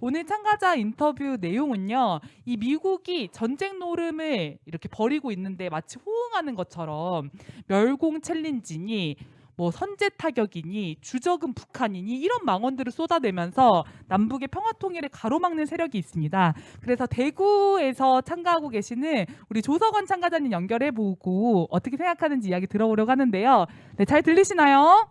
오늘 참가자 인터뷰 내용은요. 이 미국이 전쟁 노름을 이렇게 벌이고 있는데 마치 호응하는 것처럼 멸공 챌린지니 뭐 선제 타격이니 주적은 북한이니 이런 망언들을 쏟아내면서 남북의 평화 통일을 가로막는 세력이 있습니다. 그래서 대구에서 참가하고 계시는 우리 조석원 참가자님 연결해 보고 어떻게 생각하는지 이야기 들어보려고 하는데요. 네, 잘 들리시나요?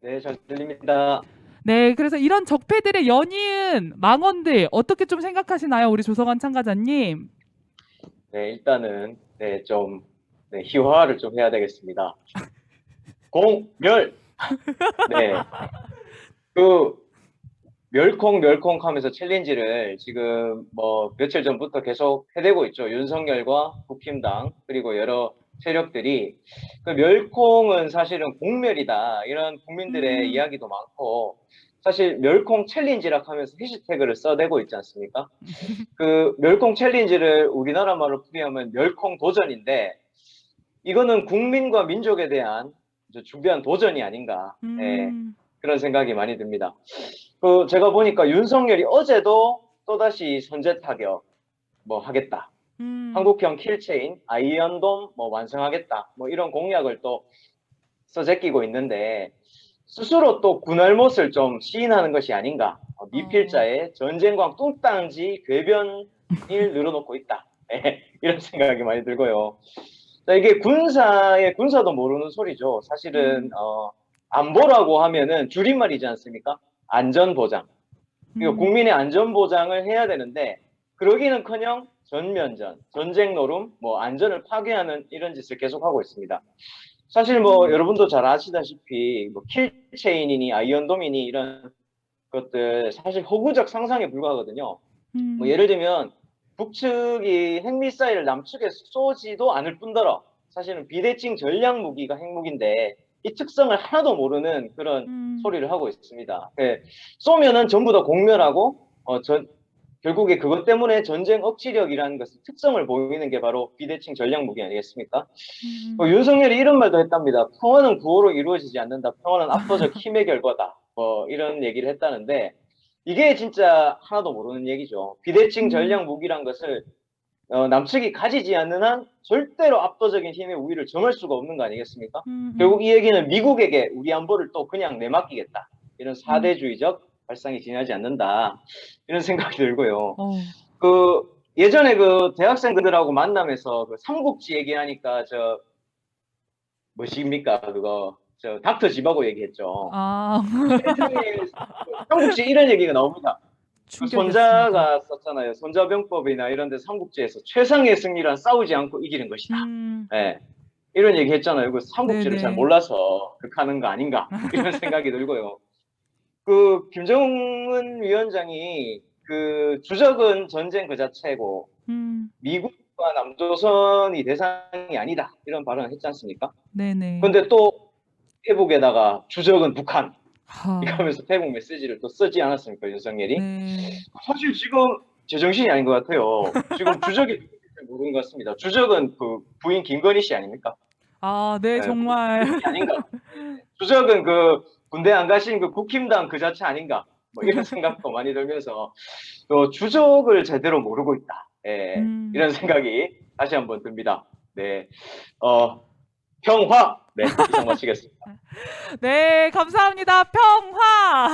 네, 잘 들립니다. 네, 그래서 이런 적폐들의 연이은 망언들 어떻게 좀 생각하시나요, 우리 조성환 참가자님? 네, 일단은 네, 좀 네, 희화를 좀 해야 되겠습니다. 공멸. 네. 그 멸콩 멸콩 하면서 챌린지를 지금 뭐 며칠 전부터 계속 해대고 있죠. 윤석열과 국힘당 그리고 여러 세력들이 그 멸콩은 사실은 공멸이다 이런 국민들의 음. 이야기도 많고 사실 멸콩 챌린지라 하면서 해시태그를 써대고 있지 않습니까? 그 멸콩 챌린지를 우리나라 말로 풀이하면 멸콩 도전인데 이거는 국민과 민족에 대한 준비한 도전이 아닌가 예, 음, 그런 생각이 많이 듭니다. 그 제가 보니까 윤석열이 어제도 또다시 선제 타격 뭐 하겠다. 음, 한국형 킬체인 아이언돔 뭐 완성하겠다. 뭐 이런 공약을 또 써제끼고 있는데 스스로 또 군알못을 좀 시인하는 것이 아닌가. 어, 미필자의 전쟁광 뚱땅지 궤변을 늘어놓고 있다. 예, 이런 생각이 많이 들고요. 자, 이게 군사의 군사도 모르는 소리죠. 사실은 음. 어, 안보라고 하면은 줄임말이지 않습니까? 안전보장. 이거 음, 국민의 안전보장을 해야 되는데 그러기는커녕 전면전, 전쟁 노름, 뭐 안전을 파괴하는 이런 짓을 계속하고 있습니다. 사실 뭐 음. 여러분도 잘 아시다시피 뭐 킬체인이니 아이언돔이니 이런 것들 사실 허구적 상상에 불과하거든요. 음, 뭐 예를 들면 북측이 핵미사일을 남측에 쏘지도 않을 뿐더러 사실은 비대칭 전략 무기가 핵무기인데 이 특성을 하나도 모르는 그런 음, 소리를 하고 있습니다. 예, 쏘면은 전부 다 공멸하고 어, 전, 결국에 그것 때문에 전쟁 억지력이라는 것의 특성을 보이는 게 바로 비대칭 전략 무기 아니겠습니까? 음, 뭐 윤석열이 이런 말도 했답니다. 평화는 구호로 이루어지지 않는다. 평화는 압도적 힘의 결과다. 뭐 이런 얘기를 했다는데 이게 진짜 하나도 모르는 얘기죠. 비대칭 음. 전략 무기란 것을 어, 남측이 가지지 않는 한 절대로 압도적인 힘의 우위를 점할 수가 없는 거 아니겠습니까? 음, 음. 결국 이 얘기는 미국에게 우리 안보를 또 그냥 내맡기겠다. 이런 사대주의적 발상이 지나지 않는다. 이런 생각이 들고요. 어, 그 예전에 그 대학생들하고 만나면서 그 삼국지 얘기하니까 저 뭐십니까 그거 저 닥터 집하고 얘기했죠. 아, 삼국지 이런 얘기가 나옵니다. 그. 손자가 썼잖아요. 손자병법이나 이런 데 삼국지에서 최상의 승리란 싸우지 않고 이기는 것이다. 음, 예. 이런 얘기 했잖아요. 그 삼국지를 네네. 잘 몰라서 극하는 거 아닌가 이런 생각이 들고요. 그 김정은 위원장이 그 주적은 전쟁 그 자체고 음, 미국과 남조선이 대상이 아니다 이런 발언을 했지 않습니까? 네네. 근데 또 페북에다가 주적은 북한 하, 이러면서 페북 메시지를 또 쓰지 않았습니까 윤석열이? 네. 사실 지금 제정신이 아닌 것 같아요. 지금 주적이 모르는 것 같습니다. 주적은 그 부인 김건희 씨 아닙니까? 아, 네, 네, 정말. 아닌가? 주적은 그 군대 안 가신 그 국힘당 그 자체 아닌가? 뭐 이런 생각도 많이 들면서 또 주적을 제대로 모르고 있다. 예, 음. 이런 생각이 다시 한번 듭니다. 네, 어 평화. 네, 이상 마치겠습니다. 네, 감사합니다. 평화.